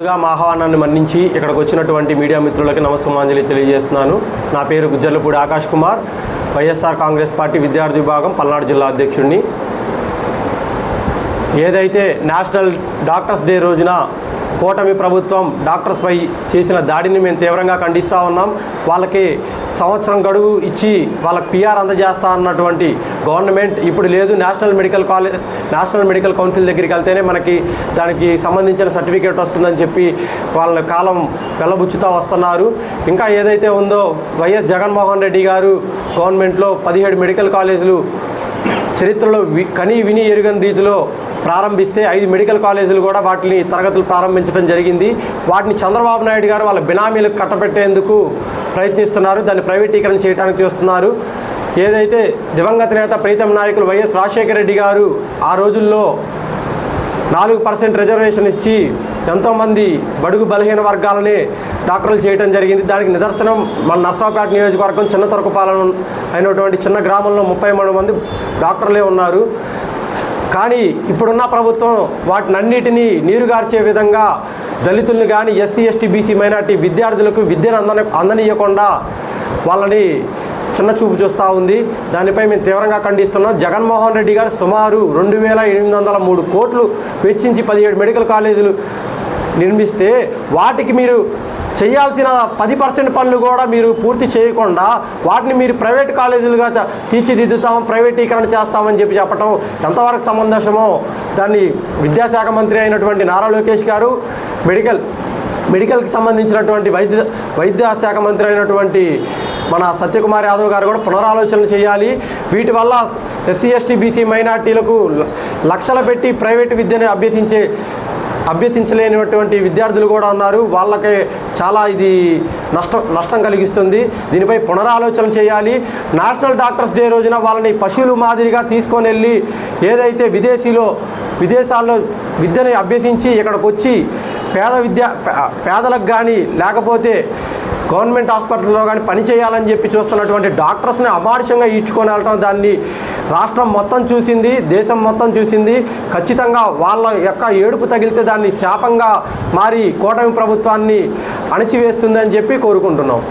ముందుగా మా ఆహ్వానాన్ని మన్నించి ఇక్కడికి వచ్చినటువంటి మీడియా మిత్రులకి నమస్కారాంజలి తెలియజేస్తున్నాను. నా పేరు గుజ్జలపూడి ఆకాష్ కుమార్ వైఎస్ఆర్ కాంగ్రెస్ పార్టీ విద్యార్థి విభాగం పల్నాడు జిల్లా అధ్యక్షుడిని. ఏదైతే నేషనల్ డాక్టర్స్ డే రోజున కూటమి ప్రభుత్వం డాక్టర్స్పై చేసిన దాడిని మేము తీవ్రంగా ఖండిస్తూ ఉన్నాం. వాళ్ళకి సంవత్సరం గడువు ఇచ్చి వాళ్ళకి పిఆర్ అందజేస్తా అన్నటువంటి గవర్నమెంట్ ఇప్పుడు లేదు. National medical college national medical council దగ్గరికి వెళ్తేనే మనకి దానికి సంబంధించిన సర్టిఫికేట్ వస్తుందని చెప్పి వాళ్ళ కాలం వెళ్ళబుచ్చుతూ వస్తున్నారు. ఇంకా ఏదైతే ఉందో వైఎస్ జగన్మోహన్ రెడ్డి గారు గవర్నమెంట్లో పదిహేడు మెడికల్ కాలేజీలు చరిత్రలో వి కని విని ఎరుగని రీతిలో ప్రారంభిస్తే ఐదు మెడికల్ కాలేజీలు కూడా వాటిని తరగతులు ప్రారంభించడం జరిగింది. వాటిని చంద్రబాబు నాయుడు గారు వాళ్ళ బినామీలకు కట్టబెట్టేందుకు ప్రయత్నిస్తున్నారు. దాన్ని ప్రైవేటీకరణ చేయడానికి చూస్తున్నారు ఏదైతే దివంగత నేత ప్రీతం నాయకులు వైఎస్ రాజశేఖర రెడ్డి గారు ఆ రోజుల్లో నాలుగు పర్సెంట్ రిజర్వేషన్ ఇచ్చి ఎంతోమంది బడుగు బలహీన వర్గాలని డాక్టర్లు చేయడం జరిగింది. దానికి నిదర్శనం మన నర్సాపేట నియోజకవర్గం చిన్న తొరకపాలెం అయినటువంటి చిన్న గ్రామంలో ముప్పై మూడు మంది డాక్టర్లే ఉన్నారు. కానీ ఇప్పుడున్న ప్రభుత్వం వాటినన్నిటినీ నీరుగార్చే విధంగా దళితుల్ని కానీ ఎస్సీ ఎస్టీ బీసీ మైనార్టీ విద్యార్థులకు విద్యను అందని అందనీయకుండా వాళ్ళని చిన్న చూపు చూస్తూ ఉంది. దానిపై మేము తీవ్రంగా ఖండిస్తున్నాం. జగన్మోహన్ రెడ్డి గారు సుమారు రెండు వేల ఎనిమిది వందల మూడు కోట్లు వెచ్చించి పదిహేడు మెడికల్ కాలేజీలు నిర్మిస్తే వాటికి మీరు చేయాల్సిన పది పర్సెంట్ పనులు కూడా మీరు పూర్తి చేయకుండా వాటిని మీరు ప్రైవేట్ కాలేజీలుగా తీర్చిదిద్దుతాము తీర్చిదిద్దుతాం ప్రైవేటీకరణ చేస్తామని చెప్పి చెప్పడం ఎంతవరకు సమంజసమో దాన్ని విద్యాశాఖ మంత్రి అయినటువంటి నారా లోకేష్ గారు మెడికల్ మెడికల్కి సంబంధించినటువంటి వైద్య వైద్య శాఖ మంత్రి అయినటువంటి మన సత్యకుమార్ యాదవ్ గారు కూడా పునరాలోచన చేయాలి. వీటి వల్ల ఎస్సీ ఎస్టీ బీసీ మైనార్టీలకు లక్షలు పెట్టి ప్రైవేటు విద్యను అభ్యసించే అభ్యసించలేనటువంటి విద్యార్థులు కూడా ఉన్నారు. వాళ్ళకి చాలా ఇది నష్టం నష్టం కలిగిస్తుంది. దీనిపై పునరాలోచన చేయాలి. నేషనల్ డాక్టర్స్ డే రోజున వాళ్ళని పశువులు మాదిరిగా తీసుకొని వెళ్ళి ఏదైతే విదేశీలో విదేశాల్లో విద్యను అభ్యసించి ఇక్కడికి వచ్చి పేద విద్య పేదలకు కానీ లేకపోతే గవర్నమెంట్ హాస్పిటల్లో కానీ పని చేయాలని చెప్పి చూస్తున్నటువంటి డాక్టర్స్ని అమానుషంగా ఈడ్చుకొని వెళ్ళటం దాన్ని రాష్ట్రం మొత్తం చూసింది దేశం మొత్తం చూసింది. ఖచ్చితంగా వాళ్ళ యొక్క ఏడుపు తగిలితే దాన్ని శాపంగా మారి కూటమి ప్రభుత్వాన్ని అణచివేస్తుందని చెప్పి కోరుకుంటున్నాం.